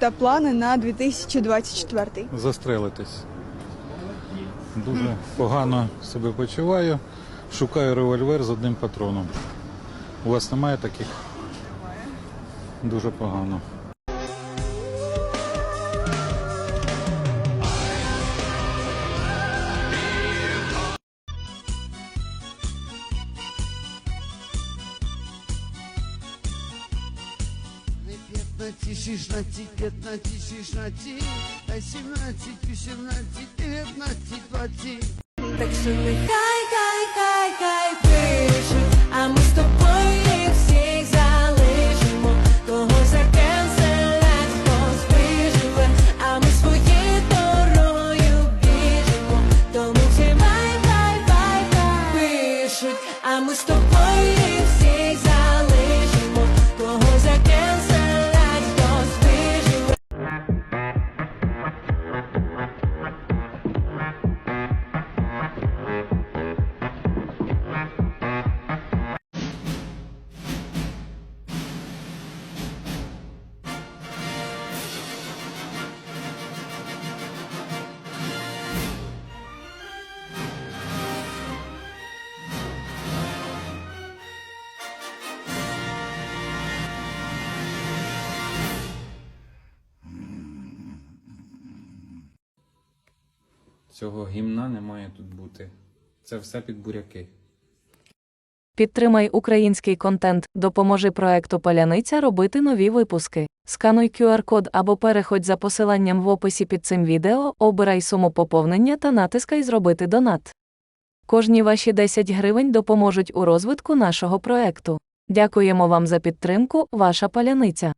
та плани на 2024? застрелитись. Дуже погано себе почуваю. Шукаю револьвер з одним патроном. У вас немає таких? Дуже погано. Пятнадцать, шестнадцать, пятнадцать, шестнадцать, а семнадцать, восемнадцать, девятнадцать, двадцать. Так що нехай, Цього гімна не має тут бути. Це все під буряки. Підтримай український контент, допоможи проекту Паляниця робити нові випуски. Скануй QR-код або переходь за посиланням в описі під цим відео, обирай суму поповнення та натискай Зробити донат. Кожні ваші 10 гривень допоможуть у розвитку нашого проекту. Дякуємо вам за підтримку, ваша паляниця.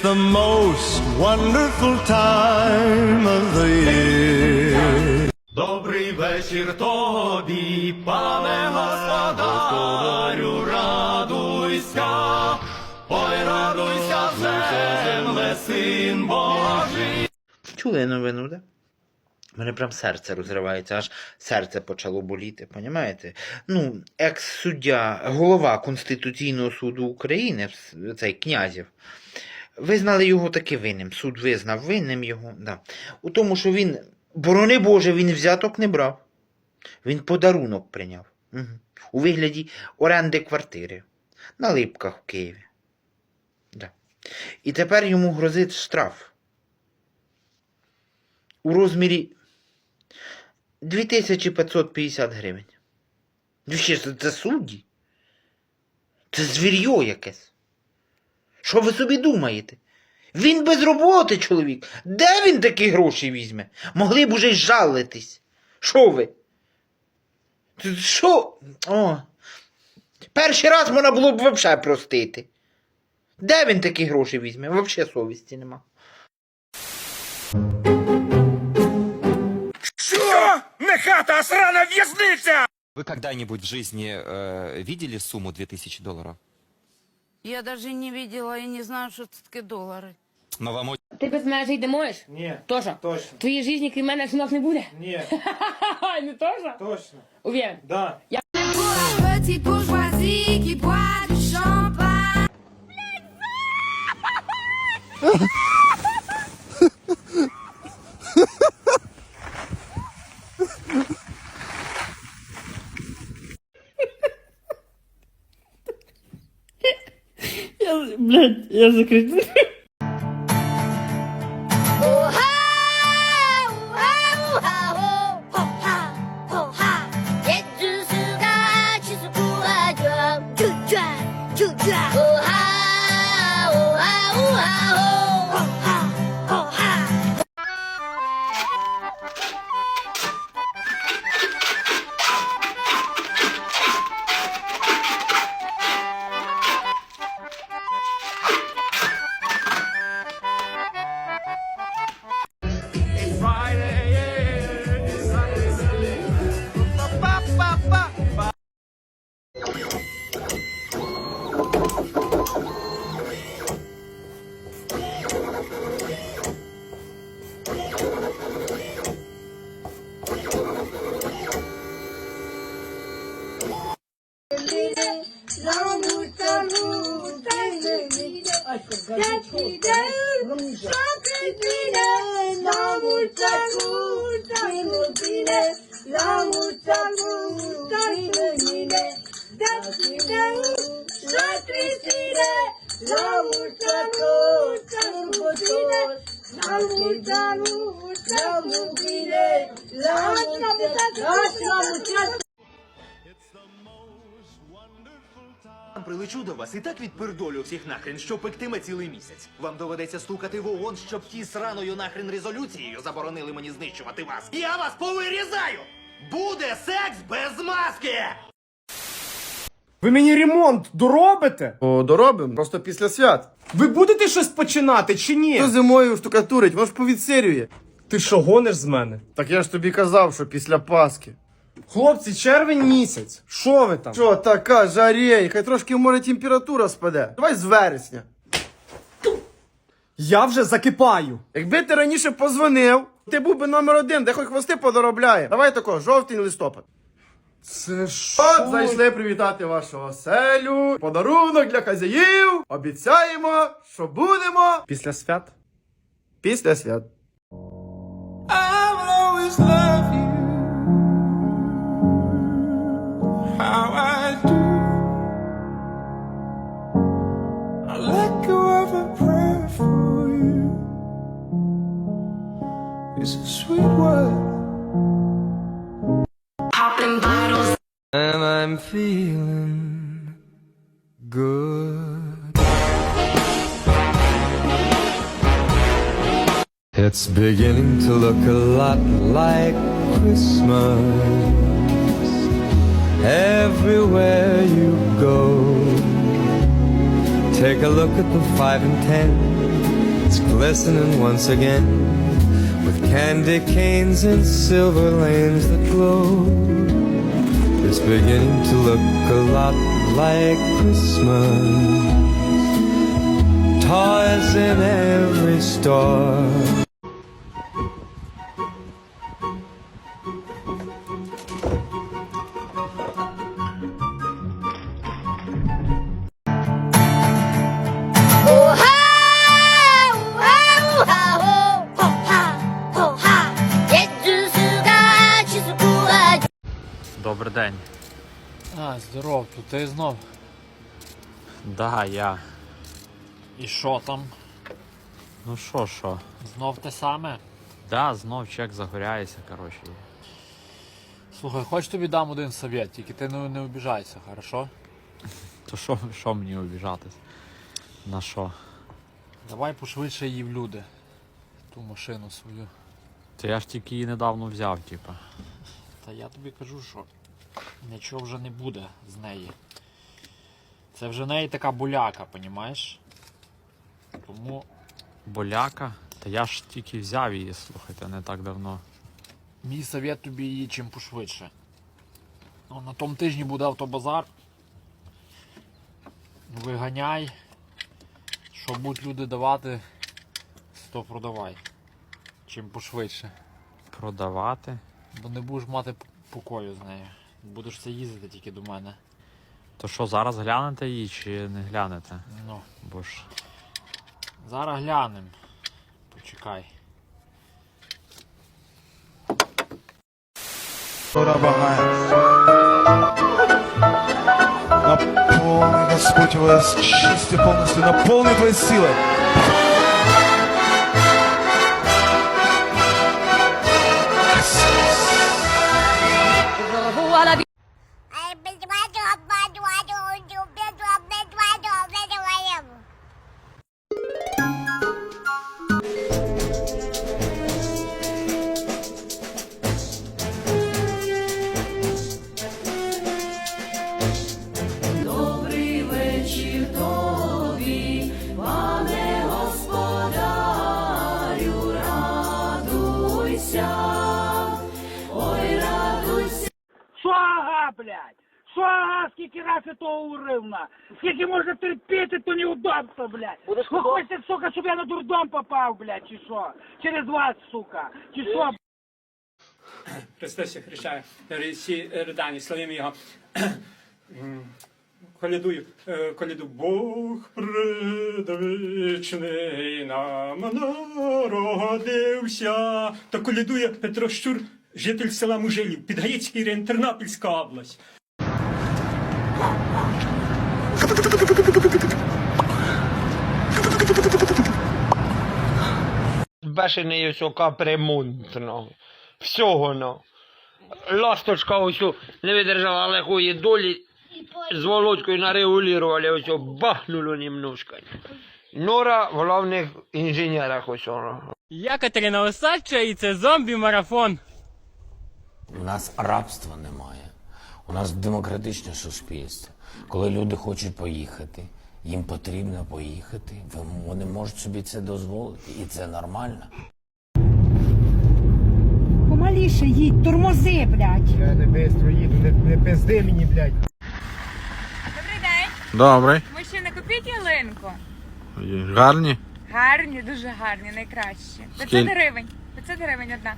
It's the most wonderful time of the year. Добрий вечір тобі, пане господарю, радуйся, ой, радуйся, земле, син Божий. Чули новину, да? У мене прям серце розривається, аж серце почало боліти, понімаєте? Ну, екс-суддя, голова Конституційного суду України, цей князів, визнали його таки винним. Суд визнав винним його. Да. У тому, що він, борони Боже, він взяток не брав. Він подарунок прийняв. Угу. У вигляді оренди квартири на Липках в Києві. Да. І тепер йому грозить штраф у розмірі 2550 гривень. Ну ще це судді? Це звір'йо якесь. Що ви собі думаєте? Він без роботи, чоловік. Де він такі гроші візьме? Могли б уже й жалитись. Що ви? Що? О. Перший раз можна було б взагалі простити. Де він такі гроші візьме? Взагалі совісті нема. Що? Не хата, асрана, в'язниця! Вы когда-нибудь в жизни э, видели сумму 2000 долларов? Я даже не видела и не знаю, что это такие доллары. Но вам Ти без мене жити не можеш? Ні, Тоже? точно. В твоїй житті крім мене жінок не буде? Ні, не тоже? точно. Уверен. Да. Я, блядь, я закричу. mulți ani în tine, la mulți ani în mine, de tine, la tristire, la mulți ani în tine, la mulți ani în tine, la mulți ani, la mulți ani, mulți ani, Прилечу до вас і так відпердолю всіх нахрен, що пектиме цілий місяць. Вам доведеться стукати в ООН, щоб ті сраною нахрен резолюцією заборонили мені знищувати вас. Я вас повирізаю! Буде секс без маски! Ви мені ремонт доробите? О, доробимо, просто після свят. Ви будете щось починати чи ні? Хто зимою штукатурить, воно ж повідсирює. Ти що гониш з мене? Так я ж тобі казав, що після Пасхи. Хлопці, червень місяць. Що ви там? Що така жарє, хай трошки може температура спаде. Давай з вересня. Я вже закипаю. Якби ти раніше позвонив, ти був би номер один, де хоч хвости подоробляє. Давай тако, жовтень, листопад. Це що? От зайшли привітати вашу оселю. Подарунок для хазяїв. Обіцяємо, що будемо Після свят? після свят. how I do. I let go of a prayer for you. It's a sweet word. Popping bottles. And I'm feeling good. It's beginning to look a lot like Christmas everywhere you go. Take a look at the five and ten. It's glistening once again with candy canes and silver lanes that glow. It's beginning to look a lot like Christmas. Toys in every store. Добрий день. А, здоров, то ти знов. Да, я. І що там? Ну що, що? Знов те саме? Да, знов чек загоряється, коротше. Слухай, хоч тобі дам один совет, тільки ти не, не обіжайся, хорошо? То що, що мені обіжатись? На що? Давай пошвидше її в люди. Ту машину свою. То я ж тільки її недавно взяв, типа. Та я тобі кажу, що нічого вже не буде з неї. Це вже в неї така боляка, понімаєш? Тому Боляка. Та я ж тільки взяв її, слухайте, не так давно. мій совет тобі її чим пошвидше. Ну, на тому тижні буде автобазар. Виганяй. Що будуть люди давати, то продавай. Чим пошвидше. Продавати. Бо не будеш мати покою з нею. Будеш це їздити тільки до мене. То що, зараз глянете її чи не глянете? Ну, Бо ж. зараз глянем. Почекай. Наполни, Господь, вас чисти повністю, наповни твої сили. Блядь? Що ага, скільки раз я того уривна? Скільки можна терпіти, то неудобство, блядь. Ви хочете, сука, щоб я на дурдом попав, блядь, чи що? Через вас, сука, чи що, Христос Христа, всі ридані, славимо його. колядую, е, коляду Бог предвічний нам народився. То колядує Петро Щур, житель села Мужилів, Підгаїцький район, Тернопільська область. Бешений ось капремонтно. Всього ну. Ласточка ось не видержала легкої долі. З Володькою нарегулювали, ось бахнуло немножко. Нора в головних інженерах ось. Я Катерина Осадча і це зомбі-марафон. У нас рабства немає. У нас демократичне суспільство. Коли люди хочуть поїхати, їм потрібно поїхати. Вони можуть собі це дозволити, і це нормально. Помаліше їдь, тормози, блядь. Я не бистро їду, не, не пизди мені, блядь. Добрий день. Добре. Ми ще не купіть ялинку. Гарні? Гарні, дуже гарні, найкращі. 500 Скіль- гривень. 500 гривень одна.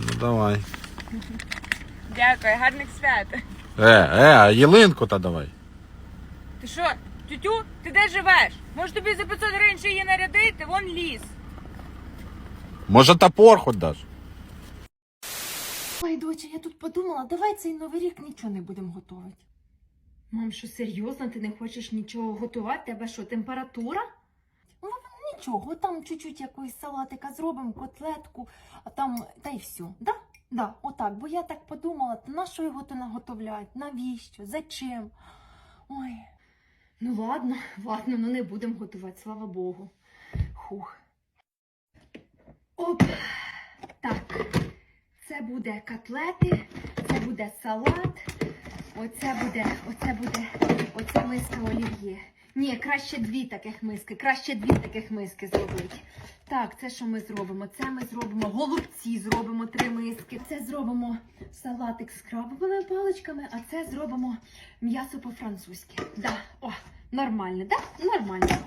Ну давай. Дякую, гарних свят. Е, е, а ялинку та давай. Ти що, тютю, ти де живеш? Може тобі за 500 гривень ще її нарядити? Вон ліс. Може топор хоч даш? Ой, доча, я тут подумала, давай цей новий рік нічого не будемо готувати. Мам, що серйозно, ти не хочеш нічого готувати? Тебе що, температура? Ну, нічого, там чуть-чуть якоїсь салатика зробимо, котлетку, а там та й все. Да? Да, отак. Бо я так подумала, то на що його то наготовлять? Навіщо? Зачем? Ой. Ну ладно, ладно, ну не будемо готувати, слава Богу. Хух. Оп. Так. Це буде котлети, це буде салат, оце буде, оце буде, оце миска олів'є. Ні, краще дві таких миски, краще дві таких миски зробити. Так, це що ми зробимо? Це ми зробимо голубці, зробимо три миски. Це зробимо салатик з крабовими паличками, а це зробимо м'ясо по-французьки. Да, о, нормально, да? Нормально.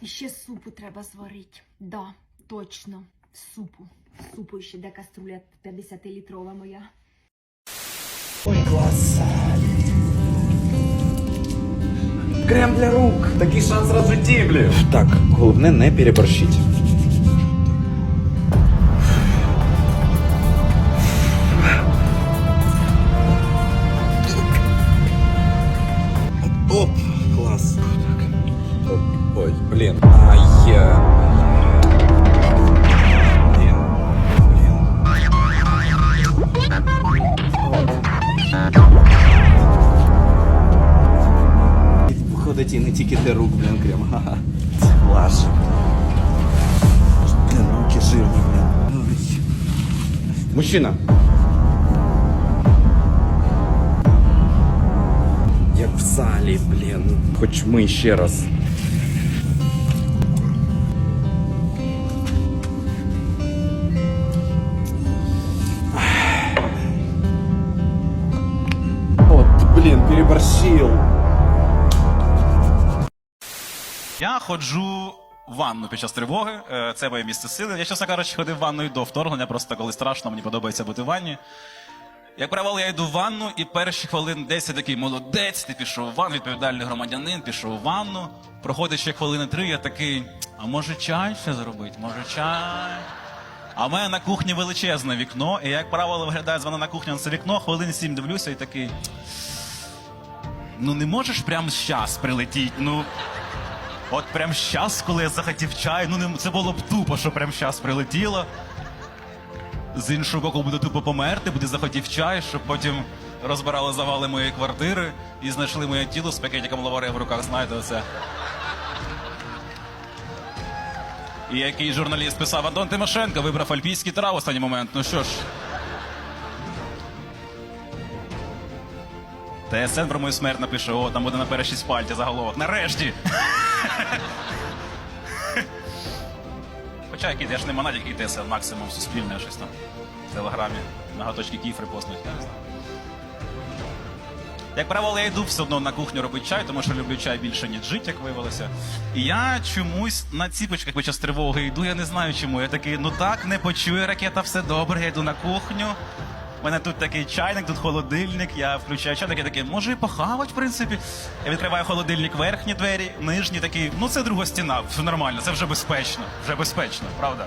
І ще супу треба зварити. Да, точно. Супу. Супу ще де каструля 50-літрова моя. Крем для рук. Такий шанс раз в житті, блін. Так, головне не переборщить. Мужчина. Як в залі, блін. Хоч ми ще раз. От, блін, переборщив. Я ходжу в ванну під час тривоги. Е, Це моє місце сили. Я, чесно кажучи, ходив в ванну і до вторгнення, просто коли страшно, мені подобається бути в ванні. Як правило, я йду в ванну, і перші хвилин 10 такий молодець, ти пішов в ванну, відповідальний громадянин, пішов в ванну. Проходить ще хвилини три, я такий, а може чай ще зробити? Може чай? А в мене на кухні величезне вікно, і як правило, виглядає з мене на кухні на це вікно, хвилин сім дивлюся і такий. Ну не можеш прямо щас прилетіти, ну. От прям щас, коли я захотів чай, ну не це було б тупо, що прям щас прилетіло. З іншого боку, буде тупо померти, буде захотів чай, щоб потім розбирали завали моєї квартири і знайшли моє тіло з пакетиком лаваре в руках, знаєте, оце. І який журналіст писав Антон Тимошенко вибрав альпійський трав останній момент. Ну що ж. ТСН про мою смерть напише, о, там буде на першій спальті заголовок. Нарешті! Хоча який, я ж не монатик, який ТСН, максимум суспільне щось там. В телеграмі. Наготочки Київ репостнуть, я не знаю. Як правило, я йду все одно на кухню робити чай, тому що люблю чай більше, ніж жить, як виявилося. І я чомусь на ціпочках під час тривоги йду, я не знаю чому. Я такий, ну так, не почує ракета, все добре, я йду на кухню. Мене тут такий чайник, тут холодильник, я включаю чайник, я такий, може і похавать, в принципі. Я відкриваю холодильник, верхні двері, нижні такі, ну це друга стіна, все нормально, це вже безпечно, вже безпечно, правда?